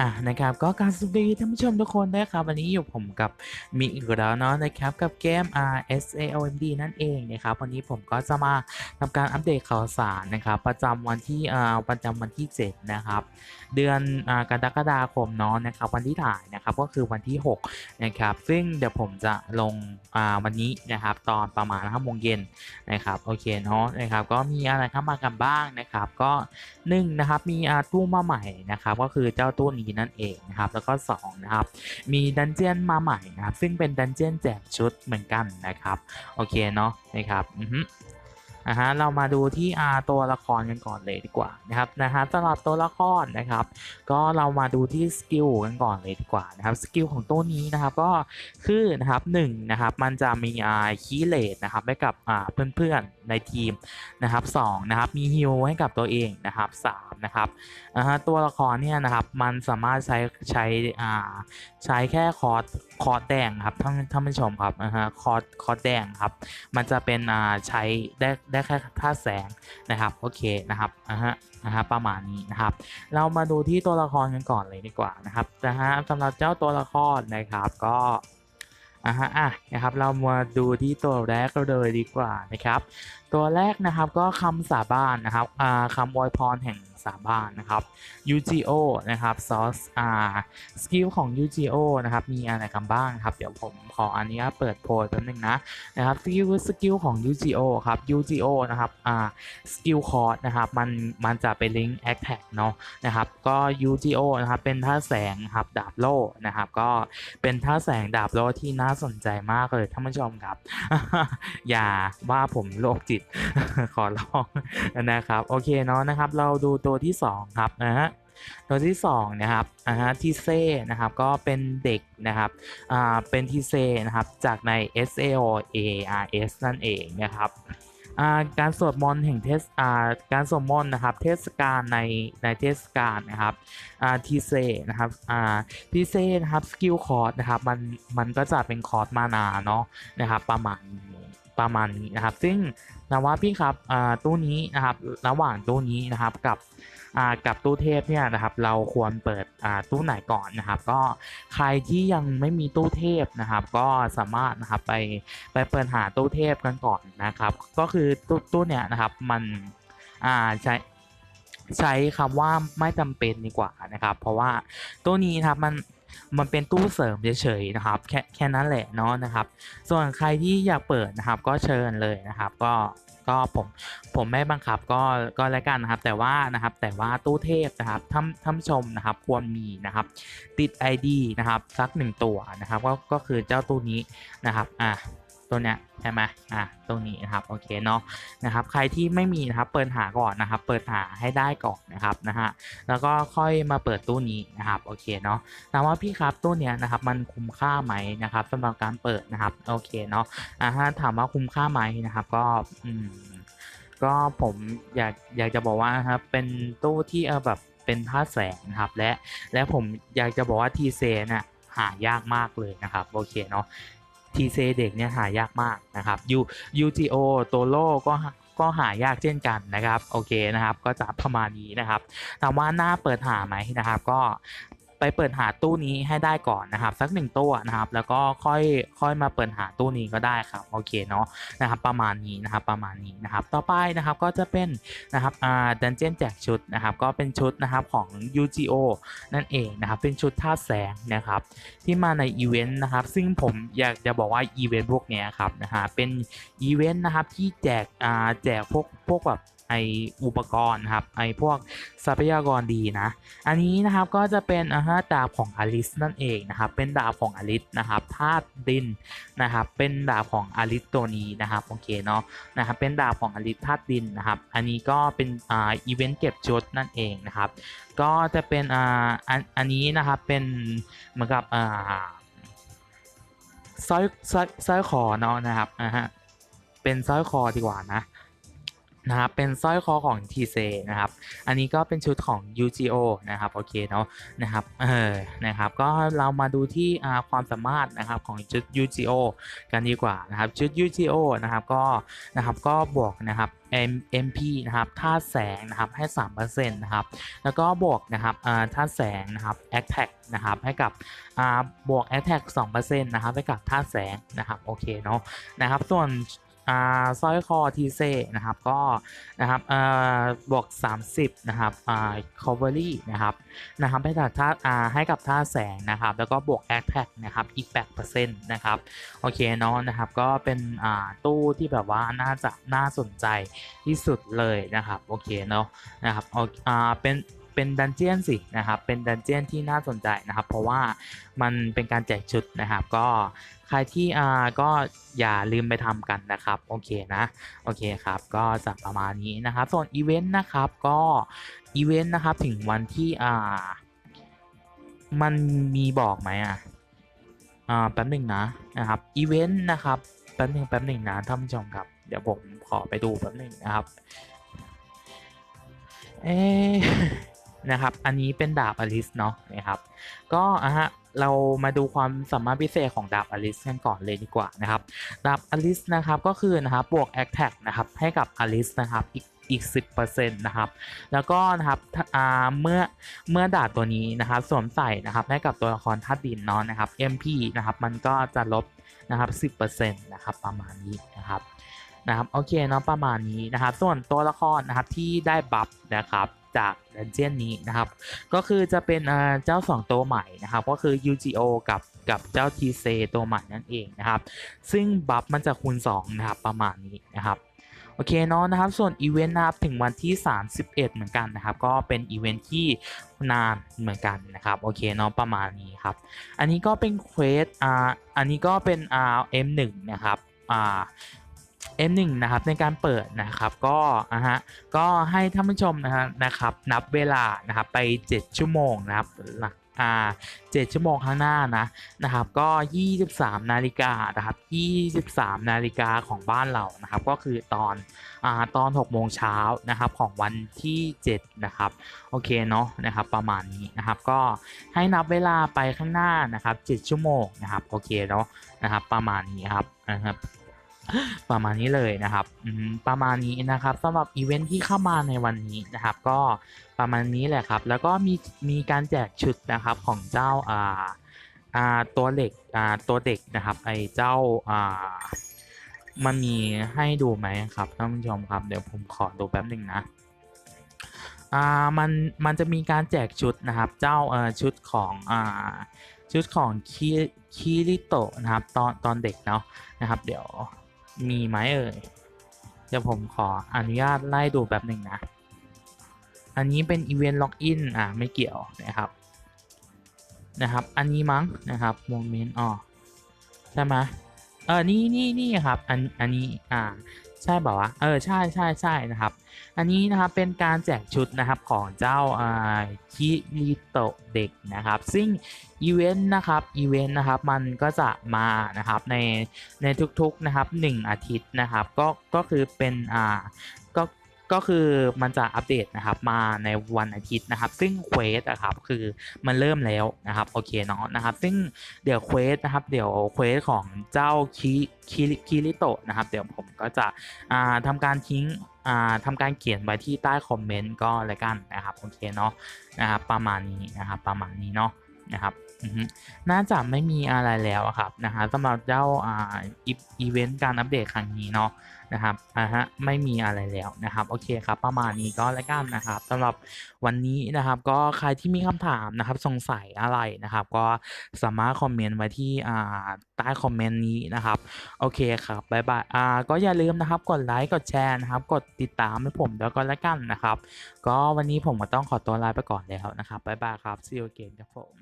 อะนะครับก็การสวัสดีท่านผู้ชมทุกคนนะครับวันนี้อยู่ผมกับมีอีกแล้วเนาะนะครับกับเกม R S A O M D นั่นเองนะครับวันนี้ผมก็จะมาทำการอัปเดตข่าวสารนะครับประจำวันที่อ่าประจำวันที่ 7 นะครับ เดือนอ่ากรกฎาคมเนาะนะครับวันที่ถ่ายนะครับก็คือวันที่6นะครับซึ่งเดี๋ยวผมจะลงอ่าวันนี้นะครับตอนประมาณ5โมงเย็นนะครับโอเคเนาะนะครับก็มีอะไรเข้ามากันบ้างนะครับก็1นะครับมีอ่าตู้มาใหม่นะครับก็คือเจ้าตู้นี้นั่นเองนะครับแล้วก็2นะครับมีดันเจียนมาใหม่นะครับซึ่งเป็นดันเจียนแจกชุดเหมือนกันนะครับโอเคเนาะนะครับอือ ฮึอ่าฮะเรามาดูที่อาตัวละครกันก่อนเลยดีกว่านะครับนะฮะสำหรับตัวละครนะครับ ก็เรามาดูที่สกิลกันก่อนเลยดีกว่านะครับสกิลของตัวนี้นะครับก็คือนะครับหนึ่งนะครับมันจะมีอ่าคีเลตนะครับให้กับอ่าเพื่อนๆในทีมนะครับสองนะครับมีฮิลให้กับตัวเองนะครับสามนะครับอ่าฮะตัวละครเนี่ยนะครับมันสามารถใช้ใช้อ่าใช้แค่คอร์สคอร์สแดงครับท่านท่านผู้ชมครับอ่าฮะคอร์สคอร์สแดงครับมันจะเป็นอ่าใช้ได้ได้แค่ท่าแสงนะครับโอเคนะครับอ่าฮะนะฮะประมาณนี้นะครับ เรามาดูที่ตัวละครกันก่อนเลยดีกว่านะครับนะฮะสำหรับเจ้าตัวละครนะครับก็อะฮะอะนะครับเรามาดูที่ตัวแรกเลยดีกว่านะครับ ตัวแรกนะครับก็คำสาบานนะครับอ่าคำอวยพรแห่ง สาบานนะครับ UGO นะครับซอสอ่าสกิลของ UGO นะครับ มีอะไรกันบ้างครับ เดี๋ยวผมขออันุญาตเปิดโพยแป๊บนึงนะนะครับสกิลสกิลของ UGO ครับ UGO นะครับอ่าสกิลคอร์ดนะครับมันมันจะเป็นลิงก์แอคแท็กเนาะนะครับก็ UGO นะครับเป็นท่าแสงครับดาบโล่นะครับก็เป็นท่าแสงดาบโล่ที่น่าสนใจมากเลยท่านผู้ชมครับ อย่าว่าผมโรคจิตขอร้องนะครับโอเคเนาะนะครับ เราดูตัววที่สองครับนะฮะตัวที่สองนะครับอ่าฮะทีเซ่นะครับก็เป็นเด็กนะครับอ่าเป็นทีเซ่นะครับจากใน S A O A R S นั่นเองนะครับอ่าการสวดมนต์แห่งเทศอ่าการสวดมนต์นะครับเทศกาลในในเทศกาลนะครับอ่าทีเซนะครับอ่าทีเซนะครับสกิลคอร์ดนะครับมันมันก็จะเป็นคอร์ดมานาเนาะนะครับประมาณนี้ ประมาณนี้นะครับ ซึ่งนะว่าพี่ครับอ่าตู้นี้นะครับระหว่างตู้นี้นะครับกับอ่ากับตู้เทพเนี่ยนะครับเราควรเปิดอ่าตู้ไหนก่อนนะครับ ก็ใครที่ยังไม่มีตู้เทพนะครับ ก็สามารถนะครับไปไปเปิดหาตู้เทพกันก่อนนะครับ ก็คือตู้ตู้เนี่ยนะครับมันอ่าใช้ใช้คำว่าไม่จำเป็นดีกว่านะครับ เพราะว่าตู้นี้นะครับมัน มันเป็นตู้เสริมเฉยๆนะครับแค่แค่นั้นแหละเนาะนะครับ ส่วนใครที่อยากเปิดนะครับก็เชิญเลยนะครับก็ก็ผมผมไม่บังคับก็ก็แล้วกันนะครับ แต่ว่านะครับแต่ว่าตู้เทพนะครับท่านท่านชมนะครับควรมีนะครับ ติด ID นะครับสักหนึ่งตัวนะครับก็ก็คือเจ้าตู้นี้นะครับอะ ตัวเนี้ยใช่ไหมอะตรงนี้นะครับโอเคเนาะนะครับใครที่ไม่มีนะครับเปิดหาก่อนนะครับ เปิดหาให้ได้ก่อนนะครับนะฮะแล้วก็ค่อยมาเปิดตู้นี้นะครับโอเคเนาะถามว่าพี่ครับตู้เนี้ยนะครับมันคุ้มค่าไหมนะครับสำหรับการเปิดนะครับโอเคเนาะอ่าถ้าถามว่าคุ้มค่าไหมนะครับก็อืมก็ผมอยากอยากจะบอกว่านะครับเป็นตู้ที่เออแบบเป็นท่าแสงนะครับและและผมอยากจะบอกว่าทีเซน่ะหายากมากเลยนะครับโอเคเนาะ ทีเซเด็กเนี่ยหายากมากนะครับยูยูจีโอโตโลก็ก็หายากเช่นกันนะครับโอเคนะครับก็จะประมาณนี้นะครับถามว่าหน้าเปิดหาไหมนะครับ ก็ ไปเปิดหาตู้นี้ให้ได้ก่อนนะครับ สักหนึ่งตัวนะครับ แล้วก็ค่อยค่อยมาเปิดหาตู้นี้ก็ได้ครับโอเคเนาะนะครับ ประมาณนี้นะครับประมาณนี้นะครับ ต่อไปนะครับก็จะเป็นนะครับอ่าดันเจียนแจกชุดนะครับ ก็เป็นชุดนะครับของ UGO นั่นเองนะครับ เป็นชุดท่าแสงนะครับ ที่มาในอีเวนต์นะครับ ซึ่งผมอยากจะบอกว่าอีเวนต์พวกเนี้ยครับนะฮะเป็นอีเวนต์นะครับที่แจกอ่าแจกพวกพวกแบบ ไออุปกรณ์นะครับไอพวกทรัพยากรดีนะ อันนี้นะครับก็จะเป็นอาฮะดาบของอลิสนั่นเองนะครับ เป็นดาบของอลิสนะครับธาตุดินนะครับ เป็นดาบของอลิสตัวนี้นะครับโอเคเนาะนะครับเป็นดาบของอลิสธาตุดินนะครับ อันนี้ก็เป็นอ่าอีเวนต์เก็บชุดนั่นเองนะครับ ก็จะเป็นอ่าอันอันนี้นะครับเป็นเหมือนกับอ่าสร้อยสร้อยสร้อยคอเนาะนะครับอ่าฮะเป็นสร้อยคอดีกว่านะ นะครับเป็นสร้อยคอของ t c นะครับ อันนี้ก็เป็นชุดของ UGO นะครับ โอเคเนาะนะครับ เออ นะครับ ก็เรามาดูที่ความสามารถนะครับของชุด UGO กันดีกว่านะครับ ชุด UGO นะครับ ก็นะครับก็บวกนะครับ MP นะครับธาตุแสงนะครับให้ 3%นะครับ แล้วก็บวกนะครับอ่าธาตุแสงนะครับ Attack นะครับให้กับอ่าบวก Attack 2%นะครับให้กับธาตุแสงนะครับ โอเคเนาะนะครับ ส่วน สร้อยคอทีเซนะครับก็นะครับอ่าบวก 30นะครับอ่า covery นะครับนะครับให้กับท่าอ่าให้กับท่าแสงนะครับแล้วก็บวก attack นะครับอีก8%นะครับโอเคเนาะนะครับก็เป็นอ่าตู้ที่แบบว่าน่าจะน่าสนใจที่สุดเลยนะครับโอเคเนาะนะครับอ่าเป็น เป็นดันเจียนสินะครับ เป็นดันเจียนที่น่าสนใจนะครับ เพราะว่ามันเป็นการแจกชุดนะครับ ก็ใครที่อ่าก็อย่าลืมไปทำกันนะครับ โอเคนะ โอเคครับ ก็จะประมาณนี้นะครับ ส่วนอีเวนต์นะครับ ก็อีเวนต์นะครับถึงวันที่อ่ามันมีบอกไหมอะอ่าแป๊บหนึ่งนะนะครับ อีเวนต์นะครับ แป๊บหนึ่งแป๊บหนึ่งนะท่านผู้ชมครับ เดี๋ยวผมขอไปดูแป๊บหนึ่งนะครับ เอ๊ะ นะครับ อันนี้เป็นดาบอลิสเนาะนะครับ ก็อะฮะเรามาดูความสามารถพิเศษของดาบอลิสกันก่อนเลยดีกว่านะครับ ดาบอลิสนะครับก็คือนะครับบวก a t t a c นะครับให้กับอลิสนะครับอีกอีก 10%นะครับ แล้วก็นะครับเมื่อเมื่อดาบตัวนี้นะครับสวมใส่นะครับให้กับตัวละครธาตุดินเนาะนะครับ MP นะครับมันก็จะลบนะครับ10%นะครับประมาณนี้นะครับนะครับโอเคเนาะประมาณนี้นะครับ ส่วนตัวละครนะครับที่ได้บัฟนะครับ จากดันเจียนนี้นะครับ ก็คือจะเป็นเอ่อเจ้า 2 ตัวใหม่นะครับ ก็คือ UGO กับกับเจ้า TC ตัวใหม่นั่นเองนะครับ ซึ่งบัฟมันจะคูณ 2 นะครับ ประมาณนี้นะครับโอเคเนาะนะครับ ส่วนอีเวนต์นะครับถึงวันที่ 31 เหมือนกันนะครับ ก็เป็นอีเวนต์ที่นานเหมือนกันนะครับ โอเคเนาะประมาณนี้ครับ อันนี้ก็เป็นเควสอ่าอันนี้ก็เป็นอ่า M1 นะครับอ่า M1 นะครับในการเปิดนะครับก็อะฮะก็ให้ท่านผู้ชมนะฮะนะครับนับเวลานะครับไป 7 ชั่วโมงนะครับหลักอ่า7ชั่วโมงข้างหน้านะนะครับก็ 23 นาฬิกานะครับ23 นาฬิกาของบ้านเรานะครับก็คือตอนอ่าตอน6โมงเช้านะครับของวันที่ 7 นะครับโอเคเนาะนะครับประมาณนี้นะครับก็ให้นับเวลาไปข้างหน้านะครับ 7 ชั่วโมงนะครับโอเคเนาะนะครับประมาณนี้ครับนะครับ ประมาณนี้เลยนะครับประมาณนี้นะครับสำหรับอีเวนท์ที่เข้ามาในวันนี้นะครับ ก็ประมาณนี้แหละครับ แล้วก็มีมีการแจกชุดนะครับของเจ้าอ่าอ่าตัวเหล็กอ่าตัวเด็กนะครับ ไอเจ้าอ่ามันมีให้ดูไหมครับท่านผู้ชมครับเดี๋ยวผมขอดูแป๊บหนึ่งนะอ่ามันมันจะมีการแจกชุดนะครับ เจ้าเอ่อชุดของอ่าชุดของคิคิริโตะนะครับตอนตอนเด็กเนาะนะครับ เดี๋ยว มีไหมเอ่ย เดี๋ยวผมขออนุญาตไล่ดูแป๊บหนึ่งนะ อันนี้เป็นอีเวนต์ล็อกอินอ่าไม่เกี่ยวนะครับ นะครับ อันนี้มั้งนะครับโมเมนต์อ๋อใช่ไหมเออนี่นี่นี่ครับ อันอันนี้อ่า ใช่เปล่าวะเออใช่ใช่ใช่นะครับ อันนี้นะครับเป็นการแจกชุดนะครับของเจ้าอ่าคิริโตะเด็กนะครับ ซึ่งอีเวนต์นะครับอีเวนต์นะครับมันก็จะมานะครับในในทุกๆนะครับ1อาทิตย์นะครับก็ก็คือเป็นอ่า ก็คือมันจะอัปเดตนะครับมาในวันอาทิตย์นะครับ ซึ่งเควสอะครับคือมันเริ่มแล้วนะครับโอเคเนาะนะครับ ซึ่งเดี๋ยวเควสนะครับเดี๋ยวเควสของเจ้าคิคิคิริโตะนะครับ เดี๋ยวผมก็จะอ่าทำการทิ้งอ่าทำการเขียนไว้ที่ใต้คอมเมนต์ก็แล้วกันนะครับโอเคเนาะนะครับประมาณนี้นะครับประมาณนี้เนาะนะครับน่าจะไม่มีอะไรแล้วครับนะฮะสำหรับเจ้าอ่าอีเวนต์การอัปเดตครั้งนี้เนาะ นะครับอ่าฮะไม่มีอะไรแล้วนะครับโอเคครับประมาณนี้ก็แล้วกันนะครับสำหรับวันนี้นะครับ ก็ใครที่มีคำถามนะครับสงสัยอะไรนะครับ ก็สามารถคอมเมนต์ไว้ที่อ่าใต้คอมเมนต์นี้นะครับโอเคครับบายบายอ่าก็อย่าลืมนะครับกดไลค์กดแชร์นะครับ กดติดตามให้ผมแล้วก็แล้วกันนะครับ ก็วันนี้ผมก็ต้องขอตัวลาไปก่อนแล้วนะครับบายบายครับ see you again ครับผม